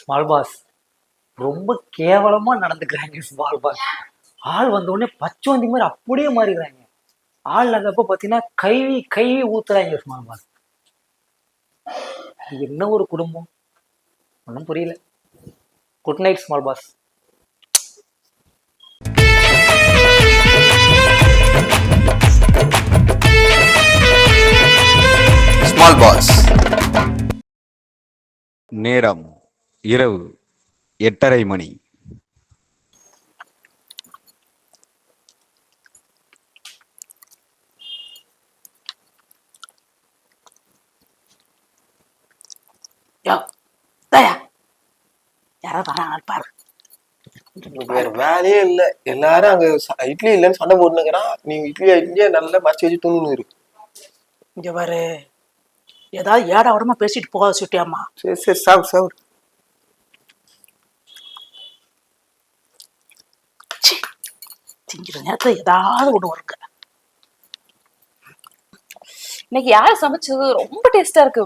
Small pass ரொம்ப கேவலமா நடந்துக்கிறாங்க ஸ்மால் பாஸ் ஆள் வந்த உடனே பச்சோந்தி மாதிரி அப்படியே மாறிடுறாங்க. ஆள் இல்லாதப்ப பார்த்தீங்கன்னா கைவி கைவி ஊத்துறாங்க ஸ்மால் பாஸ் என்ன ஒரு குடும்பம்? ஒன்றும் புரியல. Good night small boss small boss நேரம். இரவு எட்டரை மணி. வேற வேலையே இல்ல. எல்லாரும் அங்க ச- இட்லி இல்லைன்னு சண்டை போட்டுனுக்குறான் நீ இட்லியா இட்லியா நல்லா மறைச்சு வச்சு தூங்கணும் இரு. இங்க பாரு. ஏதாவது ஏடா உடமா பேசிட்டு போகாத சுட்டியாம்மா. சரி சரி சாப்பிடு சாப்பிடு திங்கிற நேரத்துல ஏதாவது ஒண்ணு வருங்க இன்னைக்கு யார் சமைச்சது? ரொம்ப டேஸ்டா இருக்கு.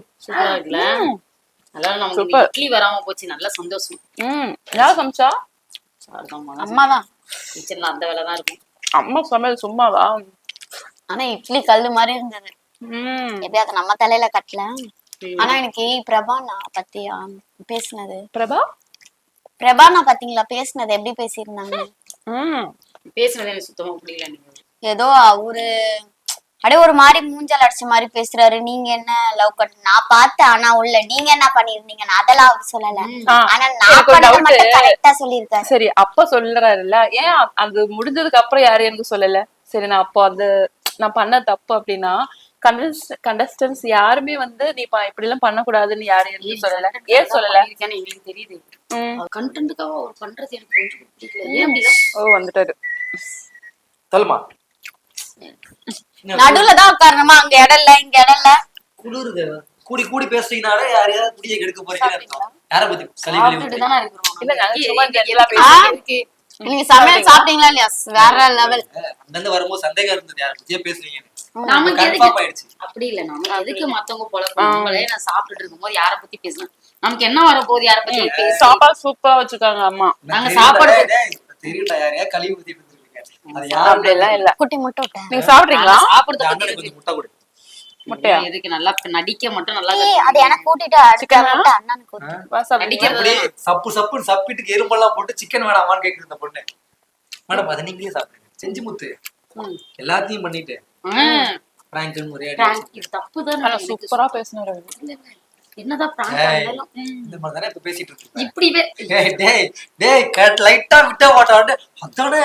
இட்லி வராம போச்சு. நல்ல சந்தோஷம். ம். யார் சமைச்சா? அம்மா தான் கிச்சன்ல அந்த வேலை தான் இருக்கும். அம்மா சமையல் சும்மாவா? ஆனா இட்லி கல்லு மாதிரி இருந்தது. ம். எப்படியாவது நம்ம தலையில கட்டல. ஆனா எனக்கு பிரபானா பத்தியா பேசினது. பிரபா? பிரபானா பாத்தீங்களா? பேசினது. எப்படி பேசியிருந்தாங்க? ம். பேசுனது எனக்கு சுத்தமா நீங்க. ஏதோ அவரு அப்படியே ஒரு மாதிரி மூஞ்சல் அடிச்ச மாதிரி பேசுறாரு. நீங்க என்ன லவ் கட் நான் பார்த்தேன் ஆனா உள்ள நீங்க என்ன பண்ணிருந்தீங்க அதெல்லாம் அவர் சொல்லல. ஆனா நான் பண்ணதை. மட்டும் கரெக்டா சொல்லியிருக்காரு. சரி அப்ப சொல்றாருல்ல. ஏன் அது முடிஞ்சதுக்கு அப்புறம் யாரும் எனக்கு சொல்லல? சரி நான் அப்போ அது நான் பண்ண தப்பு அப்படின்னா கண்டஸ்டன்ஸ் யாருமே வந்து நீ ப- இப்படி எல்லாம் பண்ணக்கூடாதுன்னு யாரும் எனக்கு சொல்லல? ஏன் சொல்லல? எங்களுக்கு தெரியுது. கண்டென்ட்டுக்காக அவர் பண்றது எனக்கு கொஞ்சம் பிடிக்கல. ஏன் ஓ வந்துட்டாரு. தல்மா நடுவுல தான் உட்காரணுமா? அங்க இடம் இல்ல இங்க இடம் இல்ல குளிருது கூடி கூடி பேசுறீங்கனாலே யாரையாவது குடிய கெடுக்க யாரை பத்தி கழிவு இல்ல, நாங்க சமையல் சாப்பிட்டீங்களா இல்லையா? வேற லெவல் அங்கிருந்து வரும்போது சந்தேகம் இருந்தது யாரை பத்தியே பேசுறீங்க நமக்கு எதுக்கு? ஆயிடுச்சு அப்படி இல்ல நம்ம எதுக்கு மத்தவங்க போல நம்மளே நான் சாப்பிட்டுட்டு இருக்கும்போது யார பத்தி பேசணும்? நமக்கு என்ன வர போகுது? யார பத்தி சாப்பாடு சூப்பரா வச்சிருக்காங்க அம்மா. நாங்க சாப்பாடு தெரியல யாரையா கழிவு ஊத்திட்டு குட்டி முட்டை விட்டேன். நீங்க சாப்பிடுறீங்களா? சாப்பிடுறத முட்டையா? எதுக்கு? நல்லா நடிக்க மட்டும் நல்லா அது எனக்கு கூட்டிட்டு அடுத்த அண்ணனுக்கு. நடிக்கிறது சப்பு எறும்பெல்லாம் போட்டு சிக்கன் வேணாமான்னு கேக்குது இந்த பொண்ணு. மேடம் அதை நீங்களே சாப்பிடுங்க. செஞ்சு முத்து. எல்லாத்தையும் பண்ணிட்டு. சூப்பரா பேசினாரு. என்னதான். இந்த மாதிரி தானே இப்ப பேசிட்டு இருக்கீங்க இப்படி டேய் டேய் டேய் கட் லைட்டா விட்ட மாட்டாட்டு அதானே?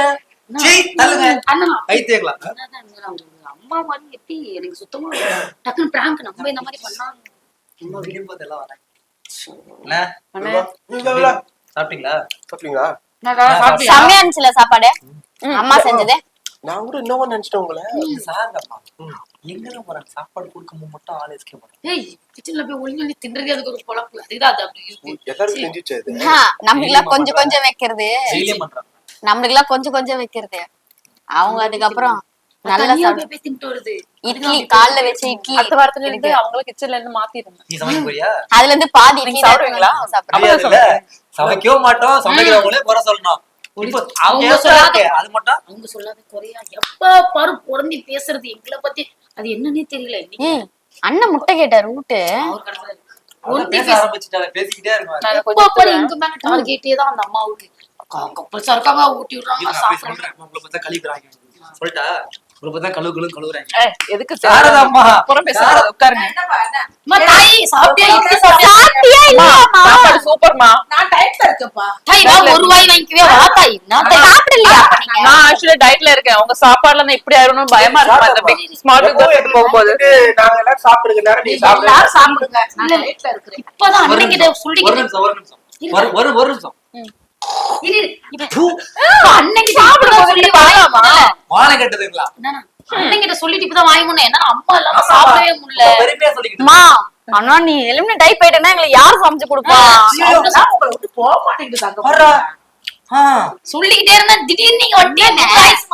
அம்மா மாதிரி எப்படி எனக்கு சுத்தமா டக்குனு நம்ம இந்த மாதிரி பண்ணா? எல்லாம் வரேன். சாப்பிட்டீங்களா? சாப்பிட்டீங்களா? சாப்பிட்டியா? செம்மையா இருந்துச்சுல சாப்பாடு? அம்மா செஞ்சது? நான் கூட நினைச்சிட்டேன் உங்களை. சாருங்கப்பா. எங்கெல்லாம் போறாங்க சாப்பாடு கொடுக்கும்போது மட்டும் ஆள் போறாங்க ஏய் கிச்சன்ல போய் ஒளிஞ்சு ஒளிஞ்சு தின்றதே அதுக்கு ஒரு பொழப்பு அதுதான் அது அப்படி இருக்கு. எல்லாரும் செஞ்சுச்சு அது. நம்மளுக்கெல்லாம் கொஞ்சம் கொஞ்சம் வைக்கிறது. டெய்லியும் பண்றாங்க நம்மளுக்கெல்லாம் கொஞ்சம் கொஞ்சம் வைக்கிறது. அவங்க அதுக்கப்புறம் நல்ல இட்லி கால்ல வச்ச இட்லி. அடுத்த வாரத்துல இருந்து அவங்கள கிச்சன்ல இருந்து போறியா? அதுல இருந்து பாதி இட்லி சாப்பிடுவீங்களா? சாப்பிடுறேன். தெரியாதுல்ல சமைக்கவும் மாட்டோம் சமைக்கிறவங்களே குறை சொல்லணும். இப்போ அவங்க அவங்க சொல்லாத- அது மட்டும். அவங்க சொல்லாத குறையா எப்ப பாரு புறம்பி பேசுறது எங்களை பத்தி அது என்னன்னே தெரியல அண்ணன் முட்டை கேட்டாரு பேசிக்கிட்டே எங்க மேல டார்கெட்டே தான் அந்த அம்மாவுக்கு. கப்பல் சரக்காக ஊட்டி விடுறாங்க சாப்பிடுறாங்க. உங்களை பத்தி கழிவுறாங்க சொல்லிட்டா உங்களை பத்தி கழுவு கழுவு கழுவுறாங்க. ஏய், எதுக்கு சாரதாம்மா. புறம் பேசாத உட்காருங்க. அம்மா, தாய் சாப்பிட்டியா? இட்லி சாப்பிட்டியா? சாப்பிட்டியா இல்லையாம்மா? சாப்பாடு சூப்பர்மா. நான் டயட்ல இருக்கேன்ப்பா. தாய் வா ஒரு வாய் வாங்கிக்கவே வா தாய். நான் தாய் சாப்பிடலையா? அப்ப நீங்க நான் ஆக்சுவலி டயட்ல இருக்கேன். உங்க சாப்பாடுல நான் இப்படி ஆயிரணும் பயமா இருக்கு. அந்த பிக் ஸ்மார்ட் போகும்போது. நாங்க சாப்பிடுங்க. நேரம் சாப்பிடுங்க எல்லாரும் சாப்பிடுங்க. நான் டயட்ல இப்பதான் ஒரு அன்னைக்கு நிமிஷம், ஒரு சொல்லிக்கிட்டு நிமிஷம் ஒரு நிமிஷம். ஒரு ஒரு ஒரு நிமிஷம் சொல்லிட்டு இப்பதான் வாங்கி முன்ன என்ன அம்மா இல்லாம சாப்பிடவே முடியல. அம்மா நீ எலிமினேட் ஆகி போயிட்டேன்னா எங்களுக்கு யார் சமைச்சு கொடுப்பா? போக மாட்டேங்குது சொல்லிக்கிட்டே இருந்தா திடீர்னு நீங்க வண்டியா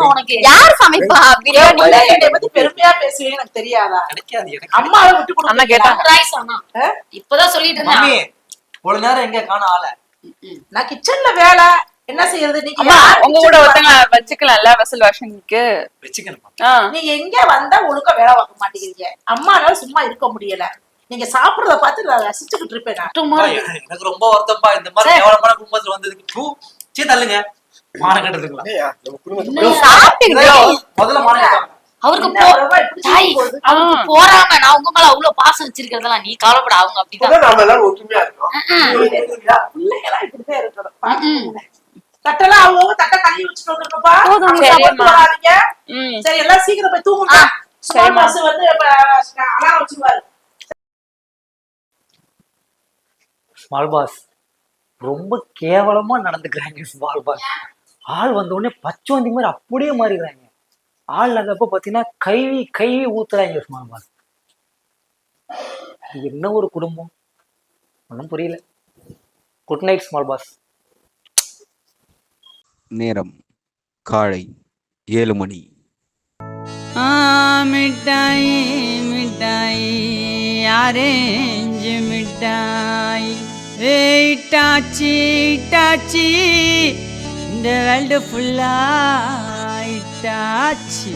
உனக்கு. யார் சமைப்பா? பிரியாணி நீ என்னை பத்தி பெருமையா பேசுவேன் எனக்கு தெரியாதா? விட்டு கொடுக்க ஆனா இப்பதான் சொல்லிட்டு மம்மி இருந்தேன் ஒரு நேரம் எங்க காண ஆள? நான் கிச்சன்ல வேலை என்ன செய்யறது? நீங்க அம்மா யார் உங்க கூட ஒருத்தங்க வச்சுக்கலாம்ல வெசல் நீங்க எங்க வந்தா ஒழுங்கா வேலை பார்க்க மாட்டேங்கிறீங்க? அம்மானால சும்மா இருக்க முடியல. நீங்க சாப்பிடுறத பார்த்து நான் ரசிச்சுக்கிட்டு இருப்பேன். எனக்கு ரொம்ப வருத்தம்ப்பா. இந்த மாதிரி கேவலமான குடும்பத்துல வந்ததுக்கு தள்ளுங்க. கட்டுறதுங்களா முதல்ல அவருக்கு தாய்? அவருக்கு போறாம நான் உங்க மேல அவ்வளவு பாசம் வச்சிருக்கிறதெல்லாம் நீ கவலைப்பட அவங்க அப்படிதான். தட்டெல்லாம் அவங்கவங்க தட்டை கழுவி வச்சுட்டு வந்துருக்கப்பா அவங்க சரி எல்லாம் சீக்கிரம் போய் தூங்குங்க. பாஸ் வந்து அலாரம் வச்சுருவாரு. ஸ்மால் பாஸ் ரொம்ப கேவலமா நடந்துக்கிறாங்க ஸ்மால் பாஸ் ஆள் வந்த உடனே பச்சோந்தி மாதிரி அப்படியே மாறிடுறாங்க. ஆள் இல்லாதப்ப பாத்தீங்கன்னா கைவி கைவி ஊத்துறாங்க ஸ்மால் பாஸ் இது என்ன ஒரு குடும்பம்? ஒன்றும் புரியல. குட் நைட் ஸ்மால் பாஸ் நேரம் காலை ஏழு மணி. ஆ மிட்டாய் மிட்டாய் ஆரேஞ்ச் மிட்டாய். ஏய் டாச்சி டாச்சி இந்த வேர்ல்டு ஃபுல்லா டாச்சி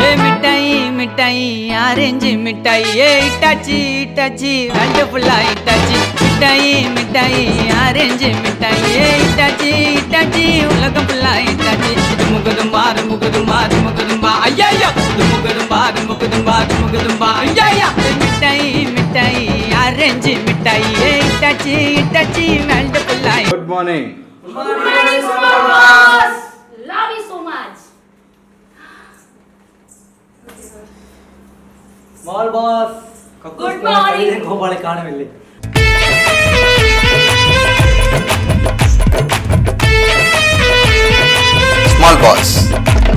ஏ மிட்டாய் மிட்டாய் ஆரஞ்சு மிட்டாய் ஏ இட்டாச்சி இட்டாச்சி வேல்டு ஃபுல்லா இட்டாச்சி மிட்டாய் மிட்டாய் ஆரஞ்சு மிட்டாய். இட்டாச்சி இட்டாச்சி உலகம் ஃபுல்லா இட்டாச்சி. முகுதும்பா முகுதும்பா முகுதும்பா ஐயா முகுதும்பா முகுதும்பா முகுதும்பா ஐயா மிட்டாய் மிட்டாய் ஆரஞ்சு மிட்டாய். இட்டாச்சி இட்டாச்சி வேல்டு ஃபுல்லா good morning Love you so much. Small boss Good morning. கோபாலை காணவில்லை boss.